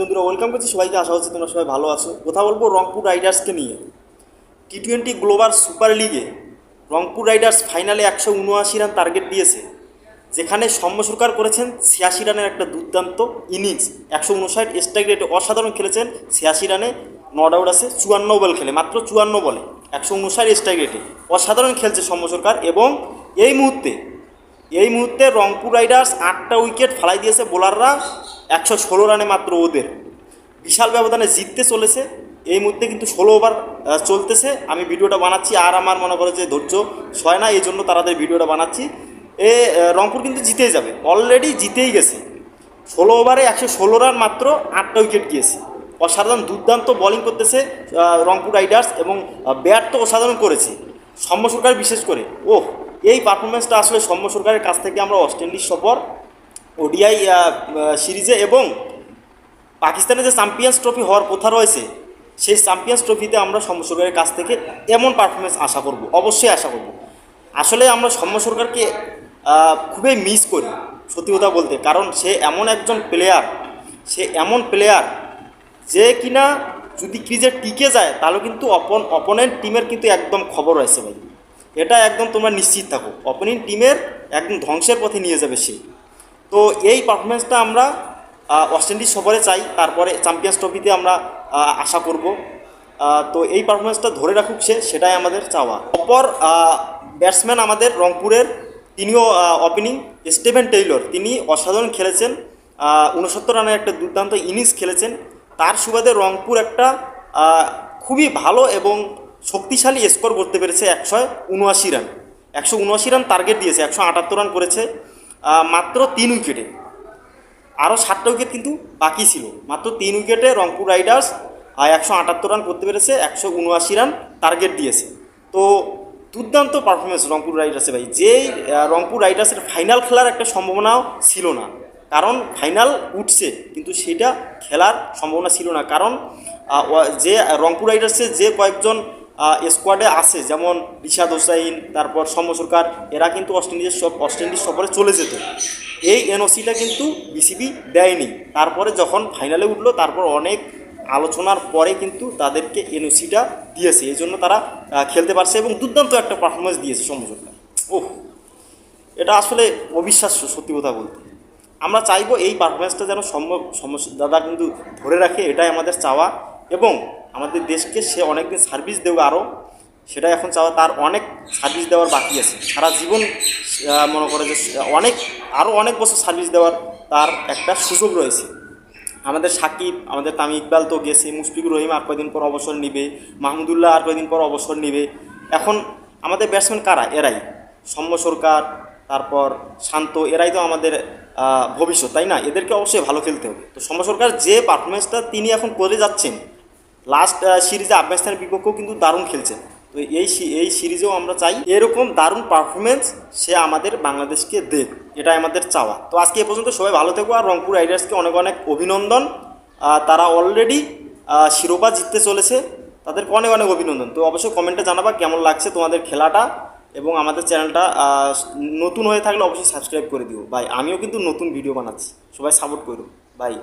বন্ধুরা ওয়েলকাম করছি। সবাইকে আশা হচ্ছে তোমরা সবাই ভালো আছো। কথা বলব রংপুর রাইডার্সকে নিয়ে। টি টোয়েন্টি গ্লোবাল সুপার লিগে রংপুর রাইডার্স ফাইনালে একশো উনআশি রান টার্গেট দিয়েছে, যেখানে সৌম্য সরকার করেছেন ছিয়াশি রানের একটা দুর্দান্ত ইনিংস একশো উনষাট স্ট্রাইক রেটে অসাধারণ খেলেছেন, ছিয়াশি রানে নট আউট আছে, চুয়ান্ন বল খেলে, মাত্র চুয়ান্ন বলে। একশো উনষাট স্ট্রাইক রেটে অসাধারণ খেলছে সৌম্য সরকার এবং এই মুহূর্তে এই মুহূর্তে রংপুর রাইডার্স আটটা উইকেট ফালাই দিয়েছে বোলাররা, একশো ষোলো রানে মাত্র ওদের। বিশাল ব্যবধানে জিততে চলেছে, এই মুহূর্তে কিন্তু ষোলো ওভার চলতেছে। আমি ভিডিওটা বানাচ্ছি, আর আমার মনে করে যে ধৈর্য সয় না, এই জন্য তাদের ভিডিওটা বানাচ্ছি। এ রংপুর কিন্তু জিতেই যাবে, অলরেডি জিতেই গেছে। ষোলো ওভারে একশো ষোলো রান মাত্র আটটা উইকেট গিয়েছে। অসাধারণ দুর্দান্ত বোলিং করতেছে রংপুর রাইডার্স এবং ব্যাট তো অসাধারণ করেছে। সৌম্য সরকার বিশেষ করে, ওহ এই পারফরমেন্সটা আসলে সৌম্য সরকারের কাছ থেকে আমরা ওয়েস্ট ইন্ডিজ সফর, ওডিআই সিরিজে এবং পাকিস্তানে যে চ্যাম্পিয়ন্স ট্রফি হওয়ার কথা রয়েছে, সেই চ্যাম্পিয়ন্স ট্রফিতে আমরা সৌম্য সরকারের কাছ থেকে এমন পারফরমেন্স আশা করব, অবশ্যই আশা করব। আসলে আমরা সৌম্য সরকারকে খুবই মিস করি, সত্যি কথা বলতে, কারণ সে এমন একজন প্লেয়ার সে এমন প্লেয়ার যে কিনা যদি ক্রিজে টিকে যায়, তাহলে কিন্তু অপন অপোনেন্ট টিমের কিন্তু একদম খবর রয়েছে ভাই। এটা একদম তোমরা নিশ্চিত থাকো। অপোনেন্ট টিমের একদম ধ্বংসের পথে নিয়ে যাবে সে। তো এই পারফরমেন্সটা আমরা ওয়েস্ট ইন্ডিজ সফরে চাই, তারপরে চ্যাম্পিয়ন্স ট্রফিতে আমরা আশা করব। তো এই পারফরমেন্সটা ধরে রাখুক সে, সেটাই আমাদের চাওয়া। অপর ব্যাটসম্যান আমাদের রংপুরের, তিনিও ওপেনিং স্টিভেন টেইলর। তিনি অসাধারণ খেলেছেন। উনসত্তর রানের একটা দুর্দান্ত ইনিংস খেলেছেন। তার সুবাদে রংপুর একটা খুবই ভালো এবং শক্তিশালী স্কোর করতে পেরেছে একশো উনআশি রান একশো উনআশি রান টার্গেট দিয়েছে, একশো আটাত্তর রান করেছে মাত্র তিন উইকেটে আরও সাতটা উইকেট কিন্তু বাকি ছিল। মাত্র তিন উইকেটে রংপুর রাইডার্স একশো আটাত্তর রান করতে পেরেছে, একশো উনআশি রান টার্গেট দিয়েছে। তো দুর্দান্ত পারফরমেন্স রংপুর রাইডার্সে ভাই। যেই রংপুর রাইডার্সের ফাইনাল খেলার একটা সম্ভাবনাও ছিল না। কারণ ফাইনাল উঠছে, কিন্তু সেটা খেলার সম্ভাবনা ছিল না। কারণ যে, রংপুর রাইডার্সের যে কয়েকজন স্কোয়াডে আছে, যেমন রিশাদ হোসাইন, তারপর সৌম্য সরকার, এরা কিন্তু ওয়েস্ট ইন্ডিজের ওয়েস্ট ইন্ডিজ সফরে চলে যেত। এই এনওসিটা কিন্তু বিসিবি দেয়নি। তারপরে যখন ফাইনালে উঠল, তারপর অনেক আলোচনার পরে কিন্তু তাদেরকে এনওসিটা দিয়েছে। এই জন্য তারা খেলতে পারছে এবং দুর্দান্ত একটা পারফরমেন্স দিয়েছে সৌম্য সরকার। ওহ এটা আসলে অবিশ্বাস্য, সত্যি কথা বলতে। আমরা চাইব এই পারফরমেন্সটা যেন সম্ভব দাদা কিন্তু ধরে রাখে, এটাই আমাদের চাওয়া। এবং আমাদের দেশকে সে অনেকদিন সার্ভিস দেবে আরও সেটা এখন চাওয়া তার অনেক সার্ভিস দেওয়ার বাকি আছে। সারা জীবন মনে করে যে অনেক আরও অনেক বছর সার্ভিস দেওয়ার তার একটা সুযোগ রয়েছে। আমাদের সাকিব, আমাদের তামি ইকবাল তো গেছে, মুশফিকুর রহিম আর কয়দিন পর অবসর নিবে, মাহমুদুল্লাহ আর কয়দিন পর অবসর নিবে। এখন আমাদের ব্যাটসম্যান কারা? এরাই। সৌম্য সরকার, তারপর শান্ত, এরাই তো আমাদের ভবিষ্যৎ, তাই না? এদেরকে অবশ্যই ভালো খেলতে হবে। তো সৌম্য সরকার যে পারফরমেন্সটা তিনি এখন করে যাচ্ছেন লাস্ট সিরিজে আফগানিস্তানের বিপক্ষেও কিন্তু দারুণ খেলছেন তো এই এই সিরিজেও আমরা চাই এরকম দারুণ পারফরমেন্স সে আমাদের বাংলাদেশকে দেখ এটাই আমাদের চাওয়া। তো আজকে এ পর্যন্ত সবাই ভালো থেকো আর রংপুর রাইডার্সকে অনেক অনেক অভিনন্দন। তারা অলরেডি শিরোপা জিততে চলেছে। তাদেরকে অনেক অনেক অভিনন্দন। তো অবশ্যই কমেন্টে জানাবা কেমন লাগছে তোমাদের খেলাটা এবং আমাদের চ্যানেলটা নতুন হয়ে থাকলে অবশ্যই সাবস্ক্রাইব করে দিও। ভাই, আমিও কিন্তু নতুন ভিডিও বানাচ্ছি। সবাই সাপোর্ট করো। বাই